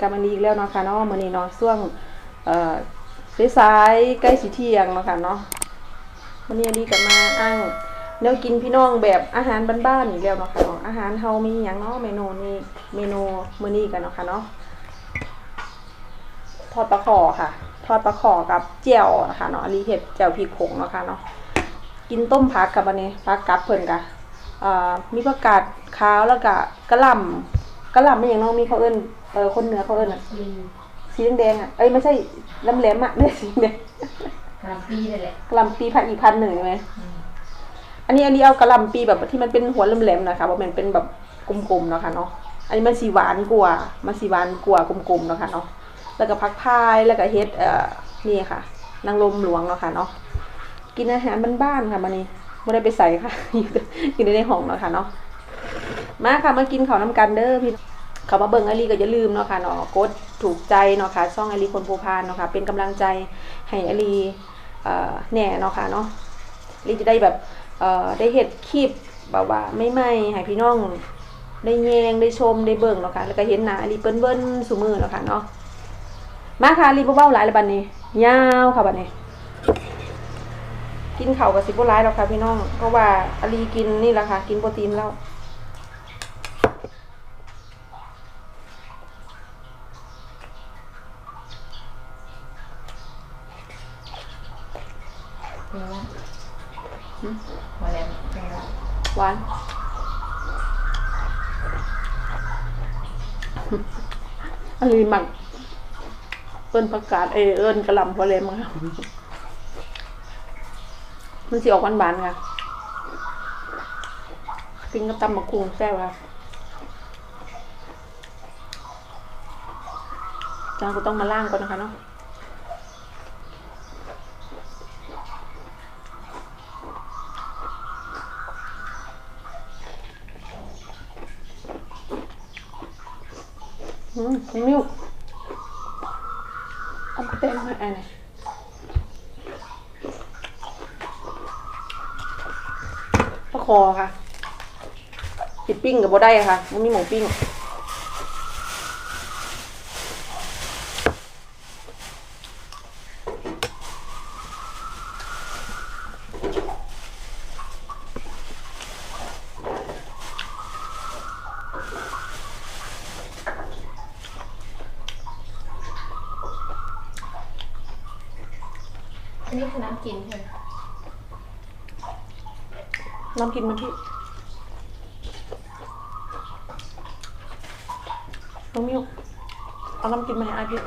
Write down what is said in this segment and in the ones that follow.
กันวันนี้อีกแล้วเนาะค่ะเนาะมื้อนี้เนาะช่วงเอ่อสายๆใกล้สิเที่ยงเนาะค่ะเนาะวันนี้ดีกับมาอ้างแนวกินพี่น้องแบบอาหารบ้านๆอีกแล้วเนาะค่ะเนาะอาหารเฮามีหยังเนาะเมนูนี้เมนูมื้อนี้กันเนาะค่ะเนาะทอดปลาขอค่ะ ทอดปลาขอกับเจียวนะคะเนาะรีเห็ดเจียวพริกผงเนาะค่ะเนาะกินต้มผักกับอันนี้ผักกับเพิ่นกะอ่อมีผักกาดขาวแล้วก็กระล่ำ กะหล่ำไม่อย่างน้องมีเขาเอิ้นเออคนเหนือเขาเอิ้นอะสีแดงๆอะเอ้ยไม่ใช่ลำแหลมอะไม่ใช่สีแดงกลางปีเลยแหละกะหล่ำปีพันอีกพันหนึ่งใช่ไหมอันนี้อันนี้เอากะหล่ำปีแบบที่มันเป็นหัวแหลมๆนะคะว่ามันเป็นแบบกลมๆเนาะค่ะเนาะอันนี้มันสีหวานกว่ามันสีหวานกว่ากลมๆเนาะค่ะเนาะแล้วก็ผักพายแล้วก็เฮ็ดเอ่อนี่ค่ะนางลมหลวงเนาะค่ะเนาะกินอาหารบ้านๆค่ะมันนี้ไม่ได้ไปใส่ค่ะอยู่อยู่ในห้องเนาะค่ะเนาะ มาค่ะมากินข้าวน้ำกันเด้อพี่เขามาเบิ่งไอรีก็อย่าลืมเนาะค่ะเนาะกดถูกใจเนาะค่ะช่องไอรีคนภูพานเนาะค่ะเป็นกำลังใจให้ไอรีเอ่อแหน่เนาะค่ะเนาะรีจะได้แบบเอ่อได้เห็ดคลิปแบบว่าไม่ไม่ให้พี่น้องได้แยงได้ชมได้เบิ่งเนาะค่ะแล้วก็เห็นหน้าไอรีเปิ้นเบิ้นสุมือเนาะค่ะเนาะมาค่ะรีบ่เบ้าหลายแล้วบัดนี้ ยาวค่ะบัดนี้ กินข้าวกับสิบ่หลายแล้วค่ะพี่น้องเพราะว่าอลีกินนี่แหละค่ะ กินโปรตีนแล้ว มาแล้วเป็นไงหวาน อันนี้หมักเอิ้นผักกาดเอยเอิ้นกระหลำพอเลยมั้งค่ะมันสิออกหวานๆค่ะกินกับตำมะกรูดแซ่บค่ะจานก็ต้องมาล่างก่อนนะคะเนาะ อืมมิ้วเอามาเต้นมาอันไหนปลาคอค่ะจิดปิ้งกับโบได้ค่ะมันมีหมูปิ้ง อันนี้คือน้ำกินใช่ไหมน้ำกินมันที่น้องมิวเอาน้ำกินมาให้อาพี่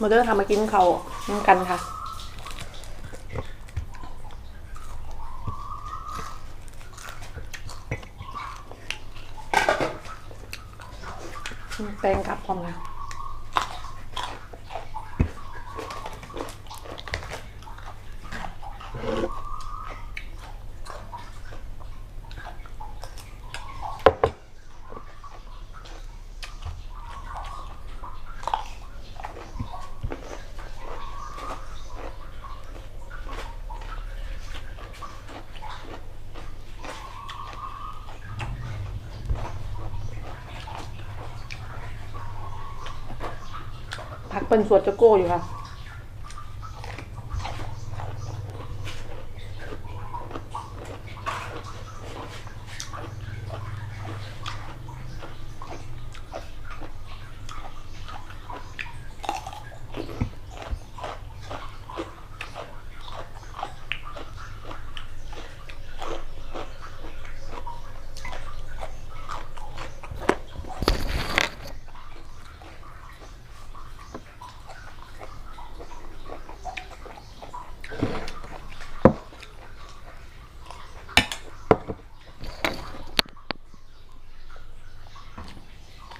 มาเด้อค่ะมากินเขาวน้ำกันค่ะ แป้งกับพร้อมค่ะผัก เป็นสวดจะโก้อยู่ค่ะ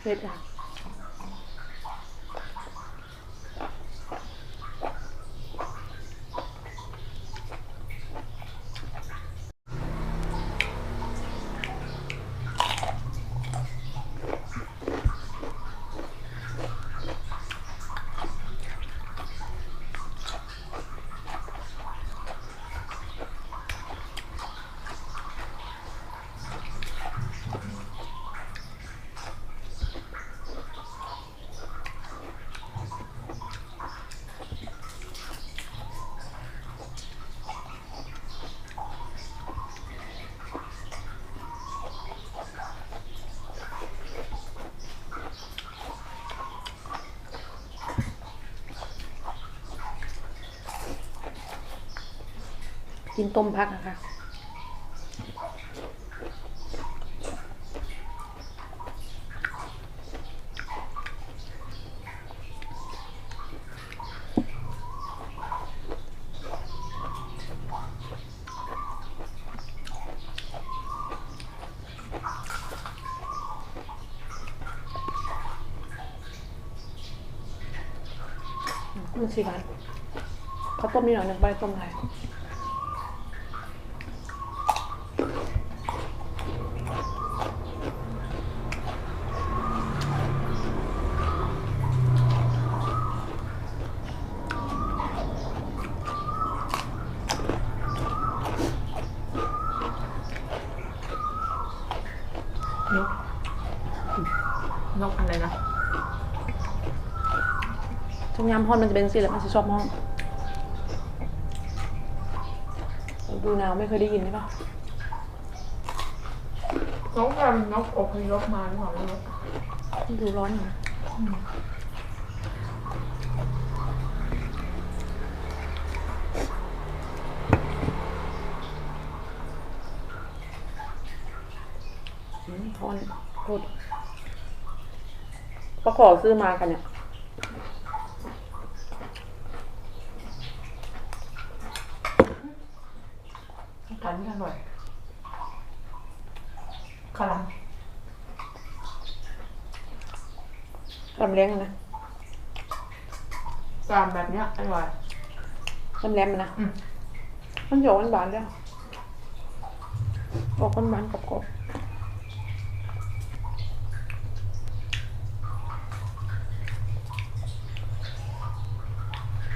เกินต้มพักนะคะมันสิกันเขาวต้มนี่หน่อยหนึ่งใบต้มอะไรนก นกอะไรนะช่วงยามฮอนมันจะเป็นสิแหละมันจะชอบห้องดูหนาวไม่เคยได้ยินใช่ปะนกแบบนกอพยพมาหรือเปล่าไม่รู้ดูร้อนอยู่นะอืมฮอนโคตรก็ ขอซื้อมากันเนี่ยทานที่อร่อยขลังลำเลี้ยงนะตามแบบเนี้ยอร่อยลำแหลมนะ อืมมันหยอกมันหวานแล้วออกมันหวานกรอบๆ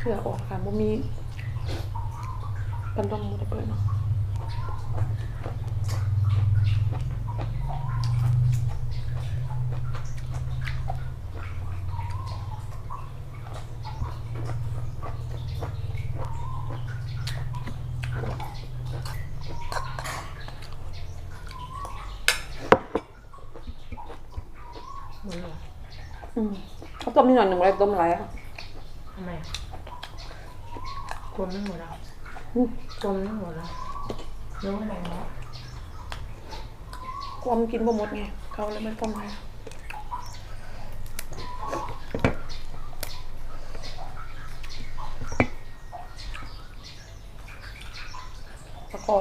เชื่อออกค่ะบ่มีกันต้องมุดเปิดเนาะอืมเขาต้มนิดหน่อยหนึ่งอะไรต้มอะไรอะทำไม คนไม่หมดอะอืมคนไม่หมดอะรู้อะไรเนาะความกินบ่หมดไงเขาเลยไม่ต้มอะไรตะกอ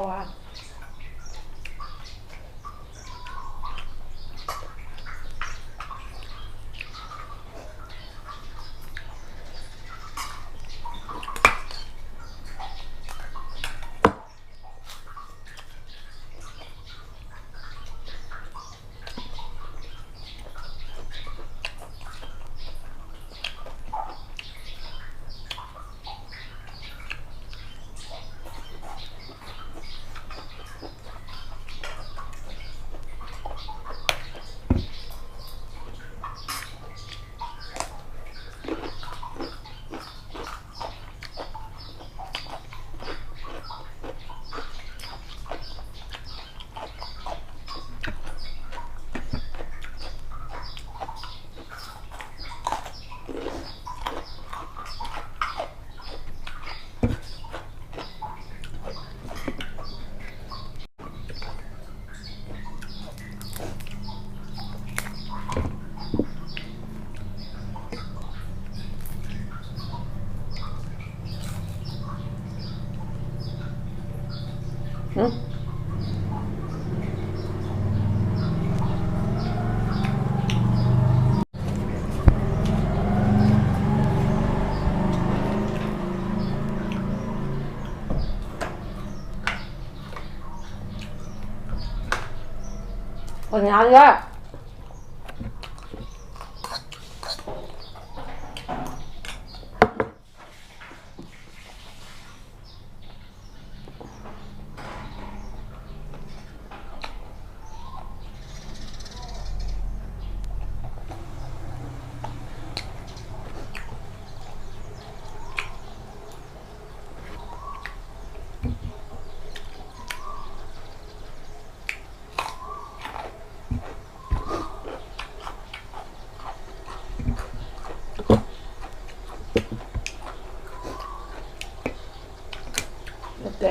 อะหื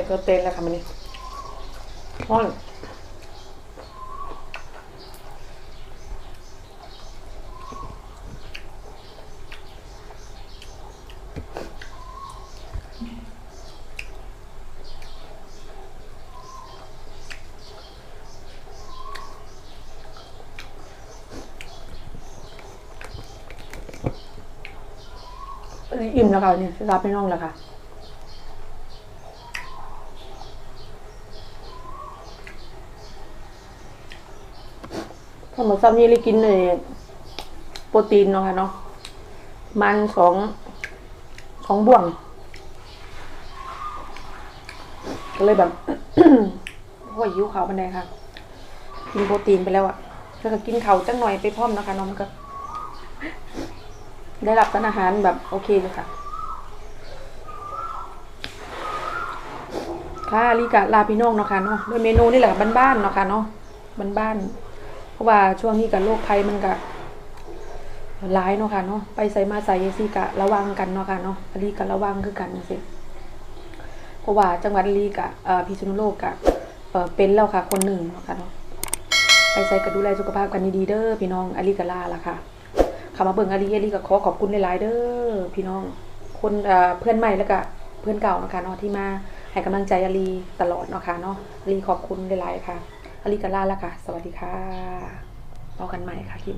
มผลงานเยอะแต่ก็เต้นแล้วค่ะมันนี่ห้อนอิ่มแล้วค่ะนี่รับไปน้องแล้วค่ะ ทั้งหมดซ้ำนี้เลยกินเลยโปรตีนเนาะค่ะเนาะมันสองสองบ่วงก็เลยแบบโอ้ยหิวเขาบันไดค่ะ กินโปรตีนไปแล้วอะแล้วก็กินเขาจังหน่อยไปพร้อมนะคะเน้องมันก็ ได้รับสารอาหารแบบโอเคเลยค่ะ ค่ะลีกะลาพี่น้องเนาะค่ะเนาะโดยเมนูนี่แหละบ้านๆเนาะค่ะเนาะบ้านๆ เพราะว่าช่วงนี้กับโรคภัยมันก็ร้ายเนาะค่ะเนาะไปใส่มาใส่สิกะระวังกันเนาะค่ะเนาะลีกะระวังคือกันสิเพราะว่าจังหวัดลีกะเอ่อพิษณุโลกกะเอ่อเป็นแล้วค่ะ คนหนึ่งเนาะค่ะเนาะไปใส่กะดูแลสุขภาพกันดีๆเด้อพี่น้องอลีกะลาล่ะค่ะขามาเบิ่งอลีอลีก็ขอขอบคุณหลายๆเด้อพี่น้อง คนเพื่อนใหม่แล้วก็เพื่อนเก่านะคะเนาะที่มาให้กำลังใจอาลีตลอดเนาะค่ะเนาะอลีขอบคุณหลายๆค่ะ อลิกาล่าแล้วค่ะ สวัสดีค่ะพบกันใหม่ค่ะคลิป